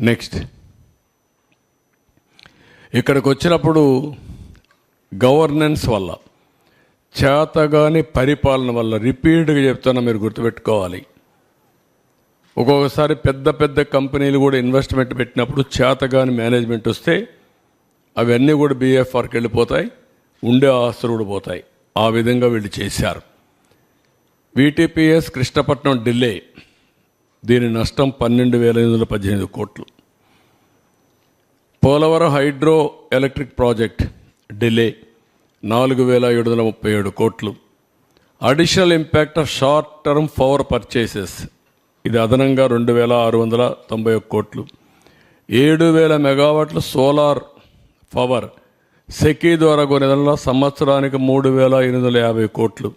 Next ఇక్కడికి వచ్చినప్పుడు governance వల్ల చేతగాని పరిపాలన వల్ల రిపీట్గా చెప్తున్నా మీరు గుర్తుపెట్టుకోవాలి. ఒక్కొక్కసారి పెద్ద పెద్ద కంపెనీలు కూడా ఇన్వెస్ట్మెంట్ పెట్టినప్పుడు చేతగాని మేనేజ్మెంట్ వస్తే అవన్నీ కూడా బీఎఫ్ఆర్కి వెళ్ళిపోతాయి ఉండే ఆస్తులు కూడా పోతాయి. ఆ విధంగా వీళ్ళు చేశారు. వీటీపీఎస్ కృష్ణపట్నం ఢిల్లీ. దీని నష్టం పన్నెండు వేల ఎనిమిది వందల పద్దెనిమిది కోట్లు. Polavaram hydro electric project delay నాలుగు వేల ఏడు వందల ముప్పై ఏడు కోట్లు. Additional impact of short term power purchases. ఇది అదనంగా రెండు వేల ఆరు వందల తొంభై ఒక్క కోట్లు. ఏడు వేల మెగావాట్ల సోలార్ పవర్ సెకీ ద్వారా కొనేదానిలో సంవత్సరానికి మూడు వేల ఎనిమిది వందల యాభై కోట్లు.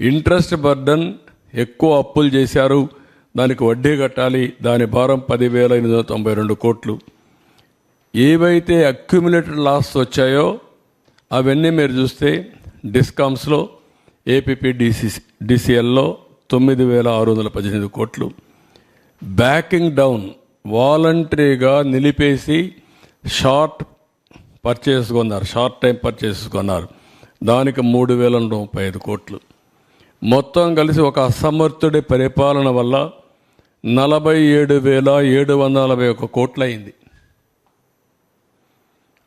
ఇంట్రెస్ట్ బర్డన్ ఎక్కువ అప్పులు చేశారు దానికి వడ్డీ కట్టాలి. దాని భారం పదివేల ఎనిమిది వందల తొంభై రెండు కోట్లు. ఏవైతే అక్యుములేటెడ్ లాస్ వచ్చాయో అవన్నీ మీరు చూస్తే డిస్కామ్స్లో ఏపీపీ డిసి డిసిఎల్లో తొమ్మిది వేల ఆరు వందల పద్దెనిమిది కోట్లు. బ్యాకింగ్ డౌన్ వాలంటరీగా నిలిపేసి షార్ట్ పర్చేస్ కొన్నారు. షార్ట్ టైం పర్చేస్ కొన్నారు. దానికి మూడు వేల ముప్పై ఐదు కోట్లు. మొత్తం కలిసి ఒక అసమర్థుడి పరిపాలన వల్ల నలభై ఏడు వేల ఏడు వందల నలభై ఒక కోట్లు అయింది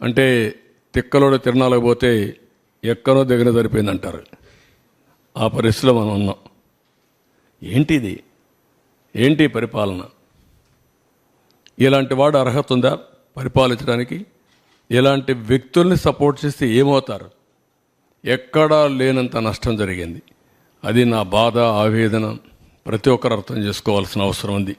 అంటే తిక్కలోడు తిరణాలకు పోతే ఎక్కడో దగ్గర సరిపోయింది అంటారు ఆ పరిస్థితిలో మనం ఉన్నాం. ఏంటిది? ఏంటి పరిపాలన? ఇలాంటి వాడు అర్హత ఉందా పరిపాలించడానికి? ఇలాంటి వ్యక్తుల్ని సపోర్ట్ చేస్తే ఏమవుతారు? ఎక్కడా లేనంత నష్టం జరిగింది. అది నా బాధ ఆవేదన. ప్రతి ఒక్కరు అర్థం చేసుకోవాల్సిన అవసరం ఉంది.